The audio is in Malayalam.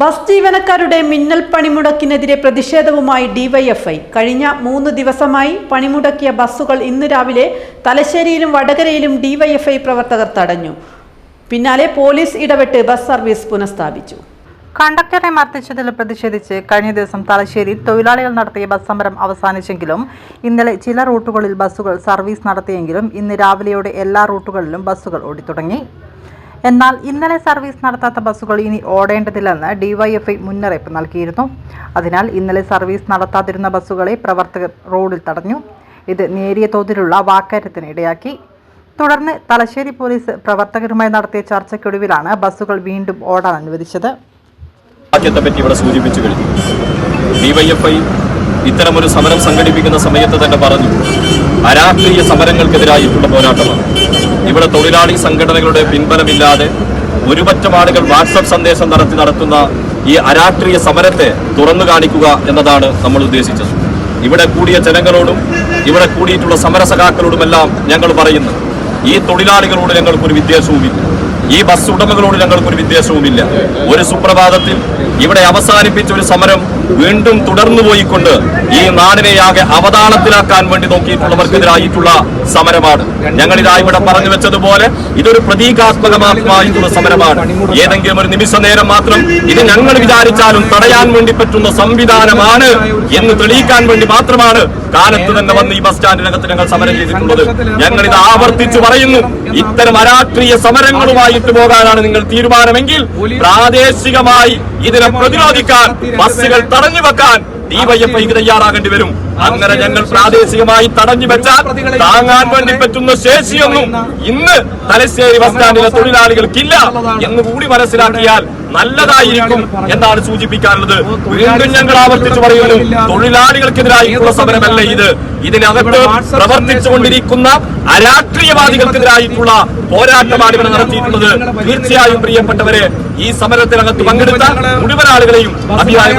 ബസ് ജീവനക്കാരുടെ മിന്നൽ പണിമുടക്കിനെതിരെ പ്രതിഷേധവുമായി ഡിവൈഎഫ്ഐ. കഴിഞ്ഞ മൂന്ന് ദിവസമായി പണിമുടക്കിയ ബസ്സുകൾ ഇന്ന് രാവിലെ തലശ്ശേരിയിലും വടകരയിലും ഡിവൈഎഫ്ഐ പ്രവർത്തകർ തടഞ്ഞു. പിന്നാലെ പോലീസ് ഇടപെട്ട് ബസ് സർവീസ് പുനഃസ്ഥാപിച്ചു. കണ്ടക്ടറെ മർദ്ദിച്ചതിൽ പ്രതിഷേധിച്ച് കഴിഞ്ഞ ദിവസം തലശ്ശേരിയിൽ തൊഴിലാളികൾ നടത്തിയ ബസ് സമരം അവസാനിച്ചെങ്കിലും ഇന്നലെ ചില റൂട്ടുകളിൽ ബസ്സുകൾ സർവീസ് നടത്തിയെങ്കിലും ഇന്ന് രാവിലെയോടെ എല്ലാ റൂട്ടുകളിലും ബസ്സുകൾ ഓടിത്തുടങ്ങി. എന്നാൽ ഇന്നലെ സർവീസ് നടത്താത്ത ബസ്സുകൾ ഇനി ഓടേണ്ടതില്ലെന്ന് ഡിവൈഎഫ്ഐ മുന്നറിയിപ്പ് നൽകിയിരുന്നു. അതിനാൽ ഇന്നലെ സർവീസ് നടത്താതിരുന്ന ബസ്സുകളെ പ്രവർത്തകർ റോഡിൽ തടഞ്ഞു. ഇത് നേരിയ തോതിലുള്ള വാക്കേറ്റത്തിന് ഇടയാക്കി. തുടർന്ന് തലശ്ശേരി പോലീസ് പ്രവർത്തകരുമായി നടത്തിയ ചർച്ചയ്ക്കൊടുവിലാണ് ബസ്സുകൾ വീണ്ടും ഓടാൻ അനുവദിച്ചത്. ഡിവൈഎഫ്ഐ ഇത്തരമൊരു സമരം സംഘടിപ്പിക്കുന്ന സമയത്ത് തന്നെ പറഞ്ഞു അരാഷ്ട്രീയ സമരങ്ങൾക്കെതിരായിട്ടുള്ള പോരാട്ടമാണ്. ഇവിടെ തൊഴിലാളി സംഘടനകളുടെ പിൻബലമില്ലാതെ ഒരുപറ്റം ആളുകൾ വാട്സപ്പ് സന്ദേശം നടത്തി നടത്തുന്ന ഈ അരാഷ്ട്രീയ സമരത്തെ തുറന്നു കാണിക്കുക എന്നതാണ് നമ്മൾ ഉദ്ദേശിച്ചത്. ഇവിടെ കൂടിയ ജനങ്ങളോടും ഇവിടെ കൂടിയിട്ടുള്ള സമരസഖാക്കളോടുമെല്ലാം ഞങ്ങൾ പറയുന്നു. ഈ തൊഴിലാളികളോട് ഞങ്ങൾക്കൊരു വിദ്വേഷവുമില്ല. ഈ ബസ് ഉടമകളോട് ഞങ്ങൾക്കൊരു വിദ്വേഷവുമില്ല. ഒരു സുപ്രഭാതത്തിൽ ഇവിടെ അവസാനിപ്പിച്ച ഒരു സമരം വീണ്ടും തുടർന്നു പോയിക്കൊണ്ട് ഈ നാടിനെയാകെ അവതാളത്തിലാക്കാൻ വേണ്ടി നോക്കിയിട്ടുള്ളവർക്കെതിരായിട്ടുള്ള സമരമാണ്. ഞങ്ങൾ ഇതാ ഇവിടെ പറഞ്ഞു വെച്ചതുപോലെ ഇതൊരു പ്രതീകാത്മകമായിട്ടുള്ള സമരമാണ്. ഏതെങ്കിലും ഒരു നിമിഷ നേരം മാത്രം ഇത് ഞങ്ങൾ വിചാരിച്ചാലും തടയാൻ വേണ്ടി പറ്റുന്ന സംവിധാനമാണ് എന്ന് തെളിയിക്കാൻ വേണ്ടി മാത്രമാണ് കാലത്ത് തന്നെ വന്ന് ഈ ബസ് സ്റ്റാൻഡിനകത്ത് ഞങ്ങൾ സമരം ചെയ്തിട്ടുള്ളത്. ഞങ്ങൾ ഇത് ആവർത്തിച്ചു പറയുന്നു. ഇത്തരം അരാഷ്ട്രീയ സമരങ്ങളുമായിട്ട് പോകാനാണ് നിങ്ങൾ തീരുമാനമെങ്കിൽ പ്രാദേശികമായി ഇതിനെ പ്രതിരോധിക്കാൻ ബസ്സുകൾ തടഞ്ഞു വെക്കാൻ ഡിവൈഎഫ്ഐക്ക് തയ്യാറാകേണ്ടി വരും. അങ്ങനെ ഞങ്ങൾ പ്രാദേശികമായി തടഞ്ഞു വെച്ചാൽ താങ്ങാൻ വേണ്ടി പറ്റുന്ന ശേഷിയൊന്നും ഇന്ന് തലശ്ശേരി ബസ് സ്റ്റാൻഡിലെ തൊഴിലാളികൾക്കില്ല എന്ന് കൂടി മനസ്സിലാക്കിയാൽ നല്ലതായിരിക്കും എന്നാണ് സൂചിപ്പിക്കാനുള്ളത്. വീണ്ടും ഞങ്ങൾ ആവർത്തിച്ചു പറയുന്നു. തൊഴിലാളികൾക്കെതിരായിട്ടുള്ള സമരമല്ല ഇത്. ഇതിനകത്ത് പ്രവർത്തിച്ചുകൊണ്ടിരിക്കുന്ന അരാഷ്ട്രീയവാദികൾക്കെതിരായിട്ടുള്ള പോരാട്ടമാണ് ഇവിടെ നടത്തിയിട്ടുള്ളത്. തീർച്ചയായും പ്രിയപ്പെട്ടവരെ ഈ സമരത്തിനകത്ത് പങ്കെടുത്ത മുഴുവൻ ആളുകളെയും അഭിപ്രായം